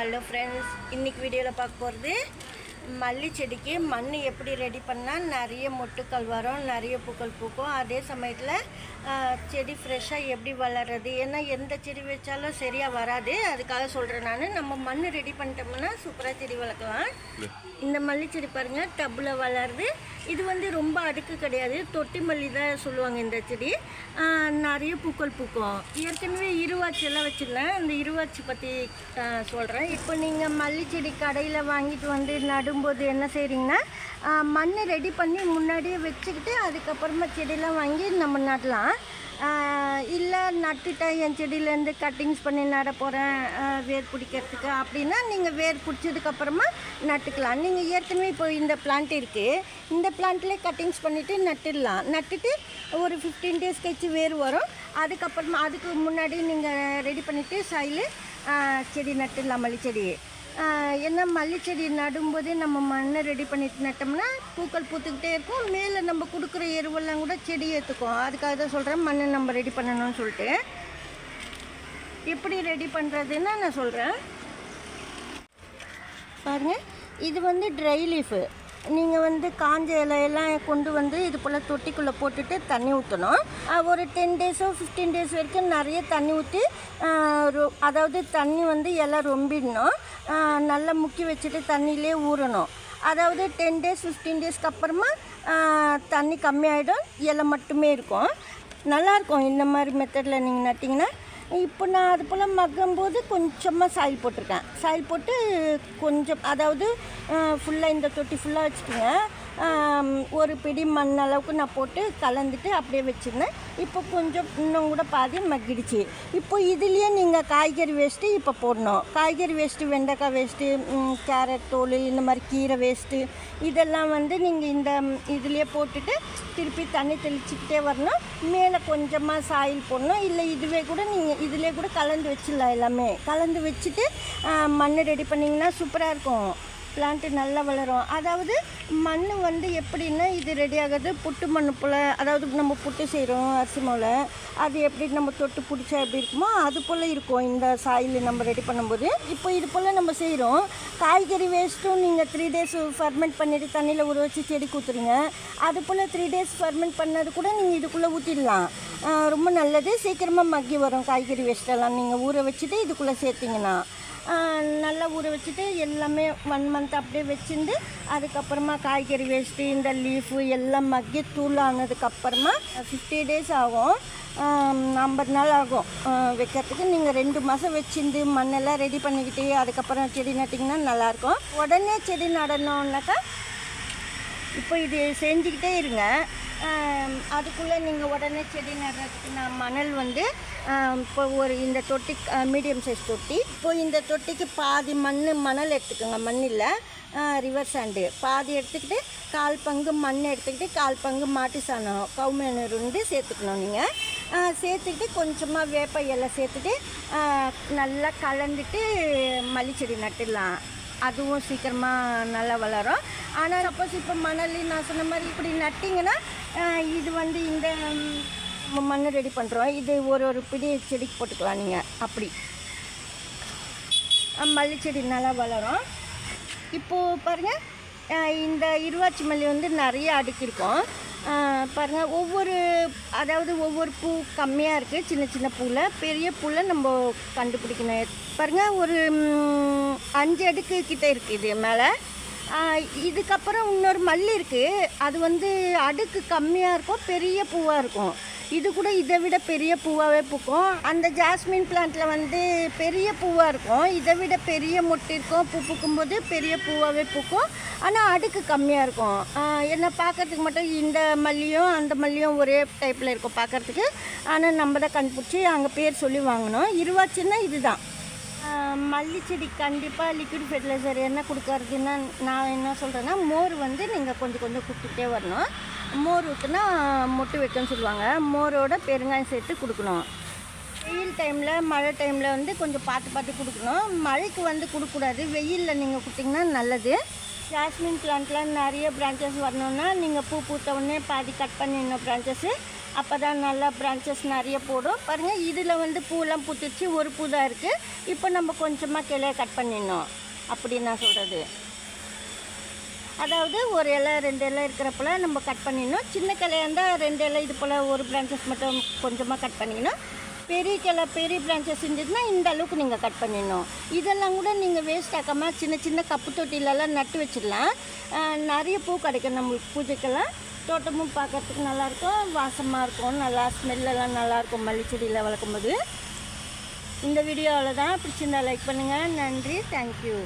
Hello friends இன்றைக்கி வீடியோவில் பார்க்க போகிறது மல்லி செடிக்கு மண் எப்படி ரெடி பண்ணால் நிறைய மொட்டுக்கள் வரும் நிறைய பூக்கள் பூக்கும். அதே சமயத்தில் செடி ஃப்ரெஷ்ஷாக எப்படி வளர்றது ஏன்னா எந்த செடி வச்சாலும் சரியாக வராது. அதுக்காக சொல்கிறேன் நான். நம்ம மண் ரெடி பண்ணிட்டோம்னா சூப்பராக செடி வளர்க்கலாம். இந்த மல்லி செடி பாருங்கள் டப்பில் வளருது. இது வந்து ரொம்ப அடுக்கு கிடையாது. தொட்டி மல்லி தான் சொல்லுவாங்க இந்த செடி. நிறைய பூக்கள் பூக்கும். ஏற்கனவே இருவாச்சி எல்லாம் வச்சுருந்தேன். அந்த இருவாச்சி பற்றி சொல்கிறேன் இப்போ நீங்கள் மல்லி செடி கடையில் வாங்கிட்டு வந்து நடும்போது என்ன செய்கிறீங்கன்னா மண் ரெடி பண்ணி முன்னாடியே வச்சுக்கிட்டு அதுக்கப்புறமா செடியெலாம் வாங்கி நம்ம நடலாம். இல்லை நட்டுட்டேன் என் செடியிலேருந்து கட்டிங்ஸ் பண்ணி நட போகிறேன் வேர் பிடிக்கிறதுக்கு அப்படின்னா நீங்கள் வேர் பிடிச்சதுக்கப்புறமா நட்டுக்கலாம். நீங்கள் ஏற்கனவே இப்போ இந்த பிளான்ட் இருக்குது இந்த பிளான்ட்லேயே கட்டிங்ஸ் பண்ணிவிட்டு நட்டுடலாம். நட்டுட்டு ஒரு ஃபிஃப்டீன் டேஸ் கழிச்சு வேர் வரும். அதுக்கப்புறமா அதுக்கு முன்னாடி நீங்கள் ரெடி பண்ணிவிட்டு சைலு செடி நட்டுடலாம் மல்லி செடியை ஏன்னா மல்லி செடி நடும்போதே நம்ம மண்ணை ரெடி பண்ணிட்டு நட்டோம்னா பூக்கள் பூத்துக்கிட்டே இருக்கும். மேலே நம்ம கொடுக்குற எருவெல்லாம் கூட செடி ஏற்றுக்கும் அதுக்காக தான் சொல்கிறேன் மண்ணை நம்ம ரெடி பண்ணணும்னு சொல்லிட்டு. எப்படி ரெடி பண்ணுறதுன்னு நான் சொல்கிறேன் பாருங்கள் இது வந்து ட்ரை லீஃபு நீங்கள் வந்து காஞ்ச இலையெல்லாம் கொண்டு வந்து இது போல் தொட்டிக்குள்ளே போட்டுட்டு தண்ணி ஊற்றணும் ஒரு டென் டேஸோ ஃபிஃப்டீன் டேஸ் வரைக்கும் நிறைய தண்ணி ஊற்றி அதாவது தண்ணி வந்து இலை ரொம்பிடணும். நல்லா முக்கி வச்சுட்டு தண்ணியிலே ஊறணும். அதாவது டென் டேஸ் ஃபிஃப்டீன் டேஸ்க்கு அப்புறமா தண்ணி கம்மியாயிடும். இலை மட்டுமே இருக்கும். நல்லாயிருக்கும். இந்த மாதிரி மெத்தடில் நீங்கள் நட்டிங்கன்னா இப்போ நான் அது போல் மக்கும்போது கொஞ்சமாக சாயில் போட்டிருக்கேன். சாயில் போட்டு கொஞ்சம் அதாவது ஃபுல்லாக இந்த தொட்டி ஃபுல்லாக வச்சுக்கோங்க. ஒரு பிடி மண் அளவுக்கு நான் போட்டு கலந்துட்டு அப்படியே வச்சுருந்தேன். இப்போ கொஞ்சம் இன்னும் கூட பாதி மக்கிடுச்சு இப்போ இதுலேயே நீங்கள் காய்கறி வேஸ்ட்டு இப்போ போடணும். காய்கறி வேஸ்ட்டு வெண்டைக்காய் வேஸ்ட்டு கேரட் தோல் இந்த மாதிரி கீரை வேஸ்ட்டு இதெல்லாம் வந்து நீங்கள் இந்த இதுலேயே போட்டுட்டு திருப்பி தண்ணி தெளிச்சுக்கிட்டே வரணும். மேலே கொஞ்சமாக சாயில் போடணும். இல்லை இதுவே கூட நீங்கள் இதிலே கூட கலந்து வச்சிடலாம் எல்லாமே. கலந்து வச்சுட்டு மண் ரெடி பண்ணிங்கன்னா சூப்பராக இருக்கும். பிளான்ட்டு நல்லா வளரும். அதாவது மண் வந்து எப்படின்னா இது ரெடி ஆகுது. புட்டு மண் போல் அதாவது நம்ம புட்டு செய்கிறோம் அரிசி மாவில் அது எப்படி நம்ம தொட்டு பிடிச்சா எப்படி இருக்குமோ அது போல் இருக்கும் இந்த சாயில் நம்ம ரெடி பண்ணும்போது. இப்போ இது போல் நம்ம செய்கிறோம் காய்கறி வேஸ்ட்டும் நீங்கள் த்ரீ டேஸ் ஃபர்மெண்ட் பண்ணிவிட்டு தண்ணியில் ஊற வச்சு செடி கொடுத்துருங்க அது போல் த்ரீ டேஸ் ஃபர்மெண்ட் பண்ணது கூட நீங்கள் இதுக்குள்ளே ஊற்றிடலாம் ரொம்ப நல்லது. சீக்கிரமாக மக்கி வரும் காய்கறி வேஸ்ட்டெல்லாம் நீங்கள் ஊற வச்சுட்டு இதுக்குள்ளே சேர்த்திங்கன்னா. நல்லா ஊற வச்சுட்டு எல்லாமே ஒன் மந்த் அப்படியே வச்சுருந்து அதுக்கப்புறமா காய்கறி வேஸ்ட்டு இந்த லீஃபு எல்லாம் மக்கி தூளானதுக்கப்புறமா ஃபிஃப்டி டேஸ் ஆகும். ஐம்பது நாள் ஆகும். வைக்கிறதுக்கு. நீங்கள் ரெண்டு மாதம் வச்சிருந்து மண்ணெல்லாம் ரெடி பண்ணிக்கிட்டு அதுக்கப்புறம் செடி நட்டிங்கன்னா நல்லாயிருக்கும். உடனே செடி நடணுன்னாக்கா இப்போ இது செஞ்சுக்கிட்டே இருங்க. அதுக்குள்ளே நீங்கள் உடனே செடி நடுறதுக்கு நான் மணல் வந்து இப்போ ஒரு இந்த தொட்டி மீடியம் சைஸ் தொட்டி. இப்போ இந்த தொட்டிக்கு பாதி மண் மணல் எடுத்துக்கோங்க மண்ணில் ரிவர் சாண்டு பாதி எடுத்துக்கிட்டு கால் பங்கு மண் எடுத்துக்கிட்டு கால் பங்கு மாட்டு சாணம் கவுமேனூர் வந்து சேர்த்துக்கணும் நீங்கள் சேர்த்துக்கிட்டு கொஞ்சமாக வேப்ப இலை சேர்த்துட்டு நல்லா கலந்துட்டு மல்லிச்செடி செடி நட்டுடலாம். அதுவும் சீக்கிரமாக நல்லா வளரும். ஆனால் சப்போஸ் இப்போ மணல் நான் சொன்ன மாதிரி இப்படி நட்டிங்கன்னா இது வந்து இந்த மண் ரெடி பண்ணுறோம் இது ஒரு ஒரு பிடி செடிக்கு போட்டுக்கலாம் நீங்கள் அப்படி. மல்லி செடி நல்லா வளரும். இப்போது பாருங்கள் இந்த இருவாச்சி மல்லி வந்து நிறைய அடுக்கியிருக்கோம். பாருங்கள் ஒவ்வொரு அதாவது ஒவ்வொரு பூ கம்மியாக இருக்குது சின்ன சின்ன பூவில் பெரிய பூவில் நம்ம கண்டுபிடிக்கணும். பாருங்கள் ஒரு அஞ்சு அடுக்கு கிட்டே இருக்குது இது மேலே. இதுக்கப்புறம் இன்னொரு மல்லி இருக்குது அது வந்து அடுக்கு கம்மியாக இருக்கும் பெரிய பூவாக இருக்கும். இது கூட இதை விட பெரிய பூவாகவே பூக்கும். அந்த ஜாஸ்மின் பிளான்ட்டில் வந்து பெரிய பூவாக இருக்கும். இதை விட பெரிய மொட்டு இருக்கும் பூ பூக்கும்போது பெரிய பூவாகவே பூக்கும். ஆனால் அடுக்கு கம்மியாக இருக்கும். என்ன பார்க்கறதுக்கு மட்டும் இந்த மல்லியும் அந்த மல்லியும் ஒரே டைப்பில் இருக்கும் பார்க்கறதுக்கு. ஆனால் நம்ம தான் கண்டுபிடிச்சி அங்கே பேர் சொல்லி வாங்கணும். இருவாச்சுன்னா இதுதான். மல்லி செடி கண்டிப்பாக லிக்விட் ஃபெர்டிலைசர் என்ன கொடுக்கறதுன்னா நான் என்ன சொல்கிறேன்னா மோர் வந்து நீங்கள் கொஞ்சம் கொஞ்சம் கொடுத்துட்டே வரணும். மோர் ஊற்றுனா மொட்டு வைக்கன்னு சொல்லுவாங்க. மோரோட பெருங்காயம் சேர்த்து கொடுக்கணும். வெயில் டைமில் மழை டைமில் வந்து கொஞ்சம் பார்த்து பார்த்து கொடுக்கணும். மழைக்கு வந்து கொடுக்கக்கூடாது வெயிலில் நீங்கள் கொடுத்தீங்கன்னா நல்லது. ஜாஸ்மின் பிளான்ட்லாம் நிறைய பிரான்ச்சஸ் வரணும்னா நீங்கள் பூ பூத்த உடனே பாதி கட் பண்ணிடணும் பிரான்ச்சஸ்ஸு அப்போ தான் நல்லா பிரான்ச்சஸ் நிறைய போடும். பாருங்கள் இதில் வந்து பூலாம் பூத்துச்சு ஒரு பூ தான் இருக்குது இப்போ நம்ம கொஞ்சமாக கிளைய கட் பண்ணிடணும். அப்படி நான் சொல்கிறது அதாவது ஒரு இலை ரெண்டு இலை இருக்கிறப்பல நம்ம கட் பண்ணிடணும். சின்ன கிளையாக இருந்தால் ரெண்டு இலை இது போல் ஒரு பிரான்ச்சஸ் மட்டும் கொஞ்சமாக கட் பண்ணிக்கணும் பெரிய கிளை பெரிய பிரான்ச்சஸ் இருந்ததுன்னா இந்த அளவுக்கு நீங்கள் கட் பண்ணிடணும். இதெல்லாம் கூட நீங்கள் வேஸ்ட் ஆக்காமல் சின்ன சின்ன கப்பு தொட்டிலெல்லாம் நட்டு வச்சிடலாம். நிறைய பூ கிடைக்கும் நம்மளுக்கு பூஜைக்கெல்லாம். தோட்டமும் பார்க்கறதுக்கு நல்லாயிருக்கும் வாசமாக இருக்கும். நல்லா ஸ்மெல்லெல்லாம் நல்லாயிருக்கும் மல்லிச்செடியில் வளர்க்கும்போது. இந்த வீடியோவில் தான் பிடிச்சிருந்தா லைக் பண்ணுங்கள் நன்றி. தேங்க்யூ